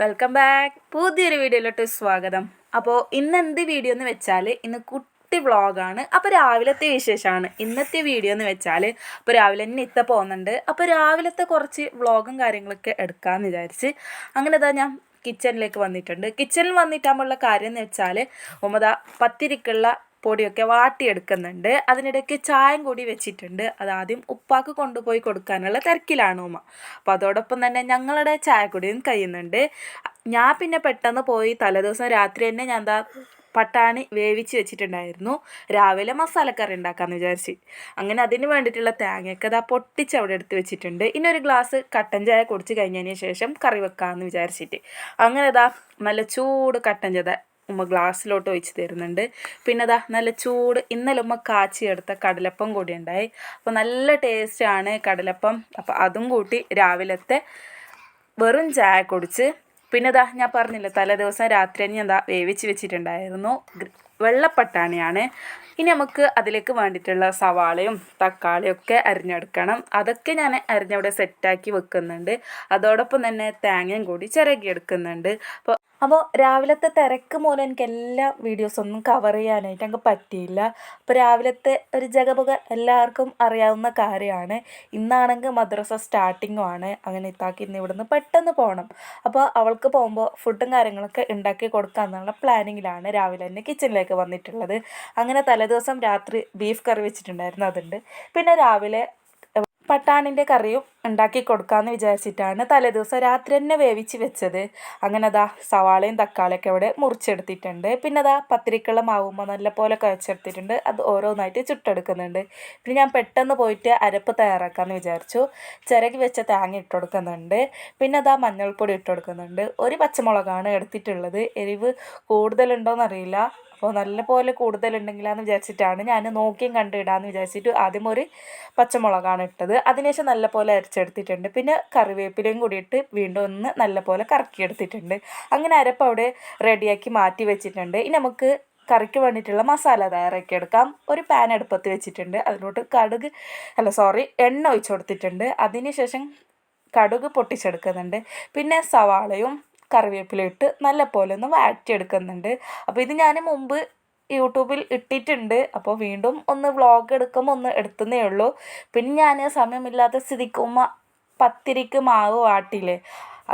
Welcome back പുതിയൊരു വീഡിയോയിലോട്ട് സ്വാഗതം. അപ്പോൾ ഇന്ന് എന്ത് വീഡിയോ എന്ന് വെച്ചാൽ ഇന്ന് കുട്ടി വ്ളോഗാണ്. അപ്പോൾ രാവിലത്തെ വിശേഷമാണ്. ഇന്നത്തെ വീഡിയോ എന്ന് വെച്ചാൽ അപ്പോൾ രാവിലെ തന്നെ ഇത്ത പോകുന്നുണ്ട്. അപ്പോൾ രാവിലത്തെ കുറച്ച് വ്ളോഗും കാര്യങ്ങളൊക്കെ എടുക്കാമെന്ന് വിചാരിച്ച് അങ്ങനെ ഇതാ ഞാൻ കിച്ചണിലേക്ക് വന്നിട്ടുണ്ട്. കിച്ചണിൽ വന്നിട്ടാകുമ്പോഴുള്ള കാര്യം എന്ന് വെച്ചാൽ ഉമ്മത പത്തിരിക്കുള്ള പൊടിയൊക്കെ വാട്ടിയെടുക്കുന്നുണ്ട്. അതിനിടയ്ക്ക് ചായം കൂടി വെച്ചിട്ടുണ്ട്. അതാദ്യം ഉപ്പാക്ക് കൊണ്ടുപോയി കൊടുക്കാനുള്ള തിരക്കിലാണ് ഉമ്മ. അപ്പോൾ അതോടൊപ്പം തന്നെ ഞങ്ങളുടെ ചായക്കുടിയും കഴിയുന്നുണ്ട്. ഞാൻ പിന്നെ പെട്ടെന്ന് പോയി തലേദിവസം രാത്രി തന്നെ ഞാൻ എന്താ പട്ടാണി വേവിച്ച് വെച്ചിട്ടുണ്ടായിരുന്നു. രാവിലെ മസാലക്കറി ഉണ്ടാക്കാമെന്ന് വിചാരിച്ച്. അങ്ങനെ അതിന് വേണ്ടിയിട്ടുള്ള തേങ്ങയൊക്കെ അതാ പൊട്ടിച്ച് അവിടെ എടുത്ത് വെച്ചിട്ടുണ്ട്. ഇനി ഒരു ഗ്ലാസ് കട്ടൻ ചായ കുടിച്ച് കഴിഞ്ഞതിന് ശേഷം കറി വെക്കാമെന്ന് വിചാരിച്ചിട്ട്. അങ്ങനെ ഇതാ നല്ല ചൂട് കട്ടൻ ചായ ഉമ്മ ഗ്ലാസ്സിലോട്ട് ഒഴിച്ച് തരുന്നുണ്ട്. പിന്നെ അതാ നല്ല ചൂട് ഇന്നലെ ഉമ്മ കാച്ചിയെടുത്ത കടലപ്പം കൂടി ഉണ്ടായി അപ്പോൾ നല്ല ടേസ്റ്റാണ് കടലപ്പം. അപ്പോൾ അതും കൂട്ടി രാവിലത്തെ വെറും ചായ കുടിച്ച് പിന്നെ ഇതാ ഞാൻ പറഞ്ഞില്ല തലേദിവസം രാത്രി ഞാൻ ദാ വേവിച്ച് വെച്ചിട്ടുണ്ടായിരുന്നു. വെള്ളപ്പട്ടാണിയാണ്. ഇനി നമുക്ക് അതിലേക്ക് വേണ്ടിയിട്ടുള്ള സവാളയും തക്കാളിയും ഒക്കെ അരിഞ്ഞെടുക്കണം. അതൊക്കെ ഞാൻ അരിഞ്ഞവിടെ സെറ്റാക്കി വെക്കുന്നുണ്ട്. അതോടൊപ്പം തന്നെ തേങ്ങയും കൂടി ചിരകി എടുക്കുന്നുണ്ട് അപ്പോൾ അപ്പോൾ രാവിലത്തെ തിരക്ക് മൂലം എനിക്ക് എല്ലാ വീഡിയോസൊന്നും കവർ ചെയ്യാനായിട്ട് അങ്ങ് പറ്റിയില്ല. അപ്പോൾ രാവിലത്തെ ഒരു ജഗപുക എല്ലാവർക്കും അറിയാവുന്ന കാര്യമാണ്. ഇന്നാണെങ്കിൽ മദ്രസ സ്റ്റാർട്ടിങ്ങും ആണ്. അങ്ങനെ ഇത്താക്കി ഇന്ന് ഇവിടുന്ന് പെട്ടെന്ന് പോകണം അപ്പോൾ അവൾക്ക് പോകുമ്പോൾ ഫുഡും കാര്യങ്ങളൊക്കെ ഉണ്ടാക്കി കൊടുക്കുക എന്നുള്ള പ്ലാനിങ്ങിലാണ് രാവിലെ തന്നെ കിച്ചണിലേക്ക് വന്നിട്ടുള്ളത്. അങ്ങനെ തലേദിവസം രാത്രി ബീഫ് കറി വെച്ചിട്ടുണ്ടായിരുന്നു അതുണ്ട്. പിന്നെ രാവിലെ പട്ടാണിന്റെ കറിയും ഉണ്ടാക്കി കൊടുക്കാമെന്ന് വിചാരിച്ചിട്ടാണ് തലേദിവസം രാത്രി തന്നെ വേവിച്ച് വെച്ചത്. അങ്ങനെ അതാ സവാളയും തക്കാളിയൊക്കെ ഇവിടെ മുറിച്ചെടുത്തിട്ടുണ്ട്. പിന്നെ അതാ പത്തിരിക്കുള്ള മാവുമ്പോൾ നല്ലപോലെ കുഴച്ചെടുത്തിട്ടുണ്ട്. അത് ഓരോന്നായിട്ട് ചുട്ടെടുക്കുന്നുണ്ട്. പിന്നെ ഞാൻ പെട്ടെന്ന് പോയിട്ട് അരപ്പ് തയ്യാറാക്കാമെന്ന് വിചാരിച്ചു. ചിരകി വെച്ച തേങ്ങ ഇട്ട് കൊടുക്കുന്നുണ്ട്. പിന്നെ അതാ മഞ്ഞൾപ്പൊടി ഇട്ട് കൊടുക്കുന്നുണ്ട്. ഒരു പച്ചമുളകാണ് എടുത്തിട്ടുള്ളത്. എരിവ് കൂടുതലുണ്ടോയെന്നറിയില്ല അപ്പോൾ നല്ലപോലെ കൂടുതലുണ്ടെങ്കിലാന്ന് വിചാരിച്ചിട്ടാണ് ഞാൻ നോക്കിയും കണ്ടിടാന്ന് വിചാരിച്ചിട്ട് ആദ്യം ഒരു പച്ചമുളകാണ് ഇട്ടത്. അതിനുശേഷം നല്ലപോലെ അരച്ചെടുത്തിട്ടുണ്ട്. പിന്നെ കറിവേപ്പിലയും കൂടി ഇട്ട് വീണ്ടും ഒന്ന് നല്ലപോലെ കറക്കിയെടുത്തിട്ടുണ്ട്. അങ്ങനെ അരപ്പ് അവിടെ റെഡിയാക്കി മാറ്റി വെച്ചിട്ടുണ്ട്. ഇനി നമുക്ക് കറിക്ക് വേണ്ടിയിട്ടുള്ള മസാല തയ്യാറാക്കി എടുക്കാം. ഒരു പാൻ അടുപ്പത്ത് വെച്ചിട്ടുണ്ട്. അതിലോട്ട് കടുക് അല്ല സോറി എണ്ണ ഒഴിച്ചു കൊടുത്തിട്ടുണ്ട്. അതിനുശേഷം കടുക് പൊട്ടിച്ചെടുക്കുന്നുണ്ട്. പിന്നെ സവാളയും കറിവേപ്പില ഇട്ട് നല്ല പോലെ ഒന്ന് വഴറ്റിയെടുക്കുന്നുണ്ട്. അപ്പോൾ ഇത് ഞാൻ മുമ്പ് യൂട്യൂബിൽ ഇട്ടിട്ടുണ്ട്. അപ്പോൾ വീണ്ടും ഒന്ന് വ്ളോഗ് എടുക്കുമ്പോൾ ഒന്ന് എടുത്തതേ ഉള്ളൂ. പിന്നെ ഞാൻ സമയമില്ലാത്ത സ്ഥിതിക്ക് ഉമ്മ പത്തിരിക്ക് മാവ് വാട്ടിയില്ലേ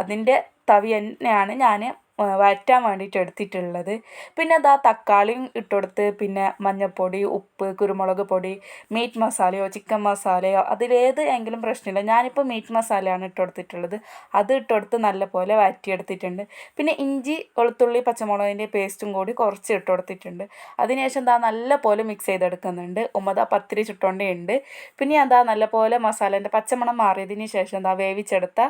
അതിന്റെ തവി തന്നെയാണ് ഞാൻ വഴറ്റാൻ വേണ്ടിയിട്ട് എടുത്തിട്ടുള്ളത്. പിന്നെ അതാ തക്കാളിയും ഇട്ടുകൊടുത്ത് പിന്നെ മഞ്ഞൾപ്പൊടി ഉപ്പ് കുരുമുളക് പൊടി മീറ്റ് മസാലയോ ചിക്കൻ മസാലയോ അതിലേത് എങ്കിലും പ്രശ്നമില്ല. ഞാനിപ്പോൾ മീറ്റ് മസാലയാണ് ഇട്ട് കൊടുത്തിട്ടുള്ളത് അത് ഇട്ടുകൊടുത്ത് നല്ലപോലെ വഴറ്റിയെടുത്തിട്ടുണ്ട് പിന്നെ ഇഞ്ചി വെളുത്തുള്ളി പച്ചമുളകിന്റെ പേസ്റ്റും കൂടി കുറച്ച് ഇട്ട് കൊടുത്തിട്ടുണ്ട് അതിനുശേഷം എന്താ നല്ലപോലെ മിക്സ് ചെയ്തെടുക്കുന്നുണ്ട്. ഉമ്മത പത്തിരി ചുട്ടോണ്ടേ ഉണ്ട് പിന്നെ എന്താ നല്ലപോലെ മസാലേന്റെ പച്ചമണം മാറിയതിന് ശേഷം എന്താ വേവിച്ചെടുത്ത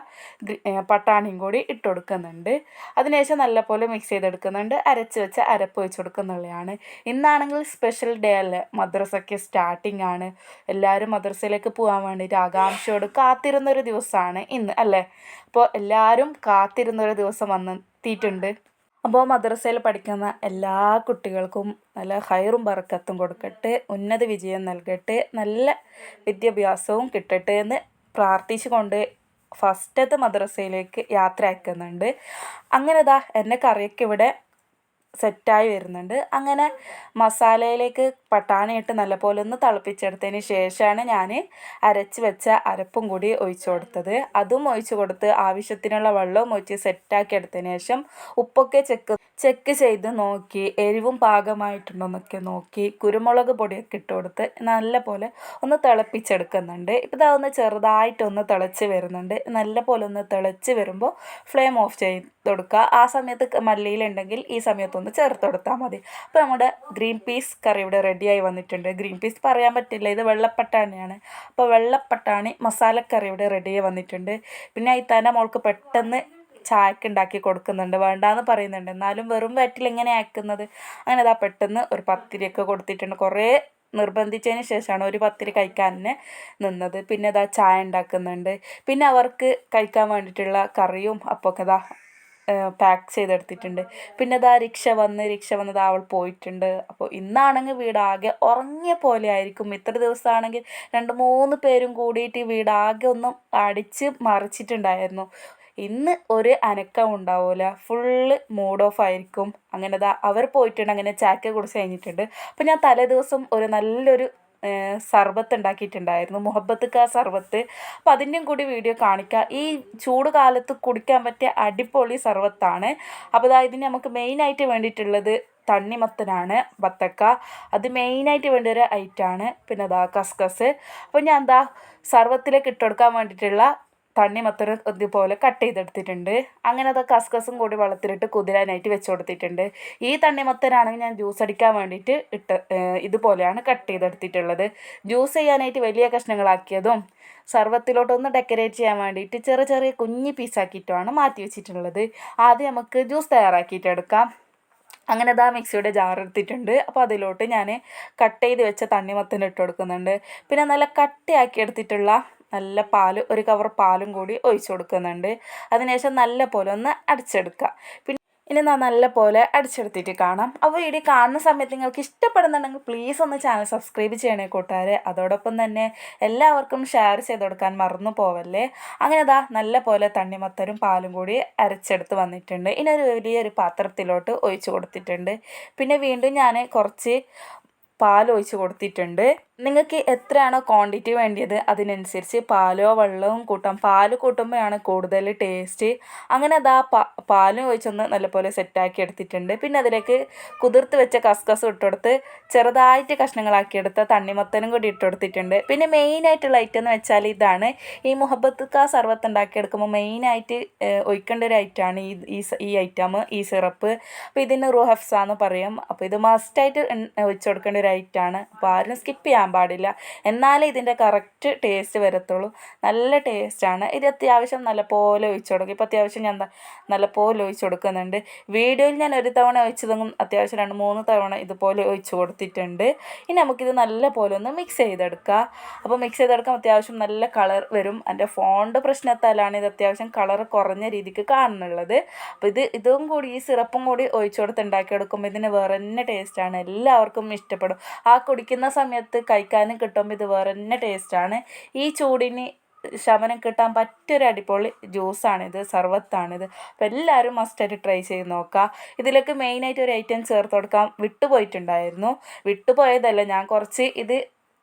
പട്ടാണിയും കൂടി ഇട്ട് കൊടുക്കുന്നുണ്ട് അതിനുശേഷം നല്ലപോലെ മിക്സ് ചെയ്തെടുക്കുന്നുണ്ട്. അരച്ച് വെച്ച് അരപ്പ് വെച്ച് കൊടുക്കുന്നുള്ളതാണ് ഇന്നാണെങ്കിൽ സ്പെഷ്യൽ ഡേ അല്ലേ? മദ്രസയ്ക്ക് സ്റ്റാർട്ടിംഗ് ആണ്. എല്ലാവരും മദ്രസയിലേക്ക് പോകാൻ വേണ്ടിയിട്ട് ആകാംക്ഷയോട് കാത്തിരുന്നൊരു ദിവസമാണ് ഇന്ന് അല്ലേ? അപ്പോൾ എല്ലാവരും കാത്തിരുന്നൊരു ദിവസം വന്നെത്തിയിട്ടുണ്ട്. അപ്പോൾ മദ്രസയിൽ പഠിക്കുന്ന എല്ലാ കുട്ടികൾക്കും നല്ല ഹൈറും പറക്കത്തും കൊടുക്കട്ടെ ഉന്നത വിജയം നൽകട്ടെ നല്ല വിദ്യാഭ്യാസവും കിട്ടട്ടെ എന്ന് പ്രാർത്ഥിച്ചുകൊണ്ട് ഫസ്റ്റത്തെ മദ്രസയിലേക്ക് യാത്ര അയക്കുന്നുണ്ട് അങ്ങനെ ഇതാ എന്റെ കറിയൊക്കെ ഇവിടെ സെറ്റായി വരുന്നുണ്ട്. അങ്ങനെ മസാലയിലേക്ക് പട്ടാണി ഇട്ട് നല്ലപോലെ ഒന്ന് തിളപ്പിച്ചെടുത്തതിന് ശേഷമാണ് ഞാൻ അരച്ച് വെച്ച അരപ്പും കൂടി ഒഴിച്ചു കൊടുത്തത്. അതും ഒഴിച്ചു കൊടുത്ത് ആവശ്യത്തിനുള്ള വെള്ളവും ഒഴിച്ച് സെറ്റാക്കി എടുത്തതിന് ശേഷം ഉപ്പൊക്കെ ചെക്ക് ചെക്ക് ചെയ്ത് നോക്കി എരിവും പാകമായിട്ടുണ്ടോന്നൊക്കെ നോക്കി കുരുമുളക് പൊടിയൊക്കെ ഇട്ട് കൊടുത്ത് നല്ലപോലെ ഒന്ന് തിളപ്പിച്ചെടുക്കുന്നുണ്ട്. ഇപ്പോൾ ഇതാ ഒന്ന് ചെറുതായിട്ടൊന്ന് തിളച്ച് വരുന്നുണ്ട്. നല്ലപോലെ ഒന്ന് തിളച്ച് വരുമ്പോൾ ഫ്ലെയിം ഓഫ് ചെയ്ത് കൊടുക്കുക ആ സമയത്ത് മല്ലിയിലുണ്ടെങ്കിൽ ഈ സമയത്തൊന്ന് ചേർത്ത് കൊടുത്താൽ മതി. അപ്പോൾ നമ്മുടെ ഗ്രീൻ പീസ് കറി ഇവിടെ റെഡിയായി വന്നിട്ടുണ്ട്. ഗ്രീൻ പീസ് പറയാൻ പറ്റില്ല. ഇത് വെള്ളപ്പട്ടാണിയാണ്. അപ്പോൾ വെള്ളപ്പട്ടാണി മസാലക്കറി ഇവിടെ റെഡിയായി വന്നിട്ടുണ്ട്. പിന്നെ അയിത്താന്റെ മോൾക്ക് പെട്ടെന്ന് ചായക്ക് ഉണ്ടാക്കി കൊടുക്കുന്നുണ്ട്. വേണ്ടാന്ന് പറയുന്നുണ്ട്. എന്നാലും വെറും വയറ്റിൽ എങ്ങനെ ആക്കുന്നത് അങ്ങനെ അതാ പെട്ടെന്ന് ഒരു പത്തിരിയൊക്കെ കൊടുത്തിട്ടുണ്ട്. കുറേ നിർബന്ധിച്ചതിന് ശേഷമാണ് ഒരു പത്തിരി കഴിക്കാൻ തന്നെ നിന്നത്. പിന്നെ ഇതാ ചായ ഉണ്ടാക്കുന്നുണ്ട്. പിന്നെ അവർക്ക് കഴിക്കാൻ വേണ്ടിയിട്ടുള്ള കറിയും അപ്പൊക്കെ ഇതാ പാക്ക് ചെയ്തെടുത്തിട്ടുണ്ട്. പിന്നെ ദാ റിക്ഷ വന്ന് റിക്ഷ വന്നത് അവൾ പോയിട്ടുണ്ട്. അപ്പോൾ ഇന്നാണെങ്കിൽ വീടാകെ ഉറങ്ങിയ പോലെ ആയിരിക്കും. ഇത്ര ദിവസമാണെങ്കിൽ രണ്ട് മൂന്ന് പേരും കൂടിയിട്ട് ഈ വീടാകെ ഒന്നും അടിച്ച് മറിച്ചിട്ടുണ്ടായിരുന്നു. ഇന്ന് ഒരു അനക്കം ഉണ്ടാവില്ല ഫുള്ള് മൂഡ് ഓഫ് ആയിരിക്കും. അങ്ങനെ ദാ അവർ പോയിട്ടുണ്ട്. അങ്ങനെ ചാക്ക കുടിച്ച് കഴിഞ്ഞിട്ടുണ്ട്. അപ്പോൾ ഞാൻ തലേ ദിവസം ഒരു നല്ലൊരു സർബത്ത് ഉണ്ടാക്കിയിട്ടുണ്ടായിരുന്നു മുഹബത്ത് കാ സർബത്ത്. അപ്പം അതിന്റെയും കൂടി വീഡിയോ കാണിക്കാം. ഈ ചൂട് കാലത്ത് കുടിക്കാൻ പറ്റിയ അടിപൊളി സർബത്താണ്. അപ്പോൾ ഇതിന് നമുക്ക് മെയിനായിട്ട് വേണ്ടിയിട്ടുള്ളത് തണ്ണിമത്തനാണ് ബത്തക്ക അത് മെയിനായിട്ട് വേണ്ട ഒരു ഐറ്റമാണ് പിന്നെ അതാ കസ്കസ്. അപ്പോൾ ഞാൻ എന്താ സർവത്തിലേക്ക് ഇട്ടുകൊടുക്കാൻ വേണ്ടിയിട്ടുള്ള തണ്ണിമത്തന് ഇതുപോലെ കട്ട് ചെയ്തെടുത്തിട്ടുണ്ട്. അങ്ങനെ അത് കസ്കസും കൂടി വെള്ളത്തിലിട്ട് കുതിരാനായിട്ട് വെച്ച് കൊടുത്തിട്ടുണ്ട്. ഈ തണ്ണിമത്തനാണെങ്കിൽ ഞാൻ ജ്യൂസ് അടിക്കാൻ വേണ്ടിയിട്ട് ഇട്ട് ഇതുപോലെയാണ് കട്ട് ചെയ്തെടുത്തിട്ടുള്ളത്. ജ്യൂസ് ചെയ്യാനായിട്ട് വലിയ കഷ്ണങ്ങളാക്കിയതും സർവത്തിലോട്ടൊന്ന് ഡെക്കറേറ്റ് ചെയ്യാൻ വേണ്ടിയിട്ട് ചെറിയ ചെറിയ കുഞ്ഞി പീസാക്കിയിട്ടുമാണ് മാറ്റി വെച്ചിട്ടുള്ളത്. ആദ്യം നമുക്ക് ജ്യൂസ് തയ്യാറാക്കിയിട്ടെടുക്കാം അങ്ങനെ ആ മിക്സിയുടെ ജാർ എടുത്തിട്ടുണ്ട്. അപ്പോൾ അതിലോട്ട് ഞാൻ കട്ട് ചെയ്ത് വെച്ച തണ്ണിമത്തൻ ഇട്ട് കൊടുക്കുന്നുണ്ട്. പിന്നെ നല്ല കട്ടിയാക്കി എടുത്തിട്ടുള്ള നല്ല പാൽ ഒരു കവർ പാലും കൂടി ഒഴിച്ചു കൊടുക്കുന്നുണ്ട്. അതിനുശേഷം നല്ല പോലെ ഒന്ന് അടിച്ചെടുക്കുക. പിന്നെ ഇനി നാ നല്ല പോലെ അടിച്ചെടുത്തിട്ട് കാണാം. അപ്പോൾ വീഡിയോ കാണുന്ന സമയത്ത് നിങ്ങൾക്ക് ഇഷ്ടപ്പെടുന്നുണ്ടെങ്കിൽ പ്ലീസ് ഒന്ന് ചാനൽ സബ്സ്ക്രൈബ് ചെയ്യണേ കൂട്ടുകാരെ. അതോടൊപ്പം തന്നെ എല്ലാവർക്കും ഷെയർ ചെയ്ത് കൊടുക്കാൻ മറന്നു പോവല്ലേ. അങ്ങനെ ഇതാ നല്ല പോലെ തണ്ണിമത്തരും പാലും കൂടി അരച്ചെടുത്ത് വന്നിട്ടുണ്ട്. ഇനി ഒരു വലിയൊരു പാത്രത്തിലോട്ട് ഒഴിച്ചു കൊടുത്തിട്ടുണ്ട്. പിന്നെ വീണ്ടും ഞാൻ കുറച്ച് പാൽ ഒഴിച്ച് കൊടുത്തിട്ടുണ്ട്. നിങ്ങൾക്ക് എത്രയാണോ ക്വാണ്ടിറ്റി വേണ്ടിയത് അതിനനുസരിച്ച് പാലോ വെള്ളവും കൂട്ടാം. പാൽ കൂട്ടുമ്പോഴാണ് കൂടുതൽ ടേസ്റ്റ് അങ്ങനെ അത് ആ പാ പാലും ഒഴിച്ചൊന്ന് നല്ലപോലെ സെറ്റാക്കി എടുത്തിട്ടുണ്ട്. പിന്നെ അതിലേക്ക് കുതിർത്ത് വെച്ച കസ്കസ് ഇട്ടുകൊടുത്ത് ചെറുതായിട്ട് കഷ്ണങ്ങളാക്കി കഷ്ണങ്ങളാക്കിയെടുത്ത തണ്ണിമത്തനും കൂടി ഇട്ടെടുത്തിട്ടുണ്ട് പിന്നെ മെയിനായിട്ടുള്ള ഐറ്റം എന്ന് വെച്ചാൽ ഇതാണ്. ഈ മുഹബത്ത് കാ സർവത്ത് ഉണ്ടാക്കിയെടുക്കുമ്പോൾ മെയിനായിട്ട് ഒഴിക്കേണ്ട ഒരു ഐറ്റമാണ് ഈ ഈ ഈ ഐറ്റം ഈ സിറപ്പ്. അപ്പോൾ ഇതിന് റുഹഫ്സ എന്ന് പറയും. അപ്പോൾ ഇത് മസ്റ്റായിട്ട് ഒഴിച്ചു കൊടുക്കേണ്ട ഒരു ഐറ്റമാണ് അപ്പോൾ ആരും സ്കിപ്പ് ചെയ്യാൻ പാടില്ല. എന്നാലേ ഇതിന്റെ കറക്റ്റ് ടേസ്റ്റ് വരത്തുള്ളൂ. നല്ല ടേസ്റ്റാണ് ഇത് അത്യാവശ്യം നല്ലപോലെ ഒഴിച്ചു കൊടുക്കും. ഇപ്പോൾ അത്യാവശ്യം ഞാൻ നല്ലപോലെ ഒഴിച്ചു കൊടുക്കുന്നുണ്ട്. വീഡിയോയിൽ ഞാൻ ഒരു തവണ ഒഴിച്ചതും അത്യാവശ്യം രണ്ട് മൂന്ന് തവണ ഇതുപോലെ ഒഴിച്ച് കൊടുത്തിട്ടുണ്ട്. ഇനി നമുക്കിത് നല്ല പോലെ ഒന്ന് മിക്സ് ചെയ്തെടുക്കാം. അപ്പോൾ മിക്സ് ചെയ്തെടുക്കാൻ അത്യാവശ്യം നല്ല കളർ വരും. എന്റെ ഫോണിന്റെ പ്രശ്നത്താലാണ് ഇത് അത്യാവശ്യം കളർ കുറഞ്ഞ രീതിക്ക് കാണുന്നുള്ളത്. അപ്പോൾ ഇത് ഇതും കൂടി ഈ സിറപ്പും കൂടി ഒഴിച്ചു കൊടുത്ത് ഉണ്ടാക്കിയെടുക്കുമ്പോൾ ഇതിന് വേറെ തന്നെ ടേസ്റ്റാണ് എല്ലാവർക്കും ഇഷ്ടപ്പെടും. ആ കുടിക്കുന്ന സമയത്ത് കഴിക്കാനും കിട്ടുമ്പോൾ ഇത് വേറെ തന്നെ ടേസ്റ്റാണ് ഈ ചൂടിന് ശമനം കിട്ടാൻ പറ്റൊരു അടിപൊളി ജ്യൂസാണിത് സർവത്താണിത്. അപ്പോൾ എല്ലാവരും മസ്റ്റായിട്ട് ട്രൈ ചെയ്ത് നോക്കുക ഇതിലേക്ക് മെയിനായിട്ട് ഒരു ഐറ്റം ചേർത്ത് കൊടുക്കാൻ വിട്ടുപോയിട്ടുണ്ടായിരുന്നു. വിട്ടുപോയതല്ല ഞാൻ കുറച്ച് ഇത്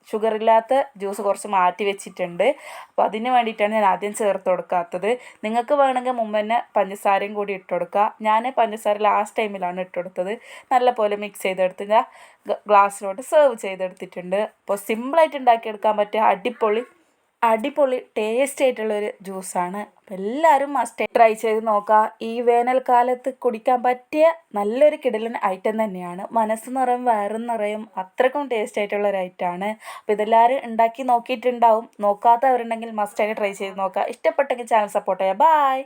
ഷുഗർ ഇല്ലാത്ത ജ്യൂസ് കുറച്ച് മാറ്റി വെച്ചിട്ടുണ്ട്. അപ്പോൾ അതിന് വേണ്ടിയിട്ടാണ് ഞാൻ ആദ്യം ചേർത്ത് കൊടുക്കാത്തത്. നിങ്ങൾക്ക് വേണമെങ്കിൽ മുമ്പ് തന്നെ പഞ്ചസാരയും കൂടി ഇട്ട് കൊടുക്കുക. ഞാൻ പഞ്ചസാര ലാസ്റ്റ് ടൈമിലാണ് ഇട്ട് കൊടുത്തത്. നല്ല പോലെ മിക്സ് ചെയ്തെടുത്ത് ഞാൻ ഗ്ലാസ്സിലോട്ട് സെർവ് ചെയ്തെടുത്തിട്ടുണ്ട്. അപ്പോൾ സിമ്പിളായിട്ട് ഉണ്ടാക്കിയെടുക്കാൻ പറ്റിയ അടിപൊളി അടിപൊളി ടേസ്റ്റ് ആയിട്ടുള്ളൊരു ജ്യൂസാണ് അപ്പോൾ എല്ലാവരും മസ്റ്റ് ട്രൈ ചെയ്ത് നോക്കുക ഈ വേനൽക്കാലത്ത് കുടിക്കാൻ പറ്റിയ നല്ലൊരു കിടലൻ ഐറ്റം തന്നെയാണ്. മനസ്സ് നിറയും വയറും നിറയും അത്രക്കും ടേസ്റ്റ് ആയിട്ടുള്ള ഒരു ഐറ്റമാണ് അപ്പോൾ ഇതെല്ലാവരും ഉണ്ടാക്കി നോക്കിയിട്ടുണ്ടാവും. നോക്കാത്തവരുണ്ടെങ്കിൽ മസ്റ്റായിട്ട് ട്രൈ ചെയ്ത് നോക്കുക ഇഷ്ടപ്പെട്ടെങ്കിൽ ചാനൽ സപ്പോർട്ട് ചെയ്യുക ബായ്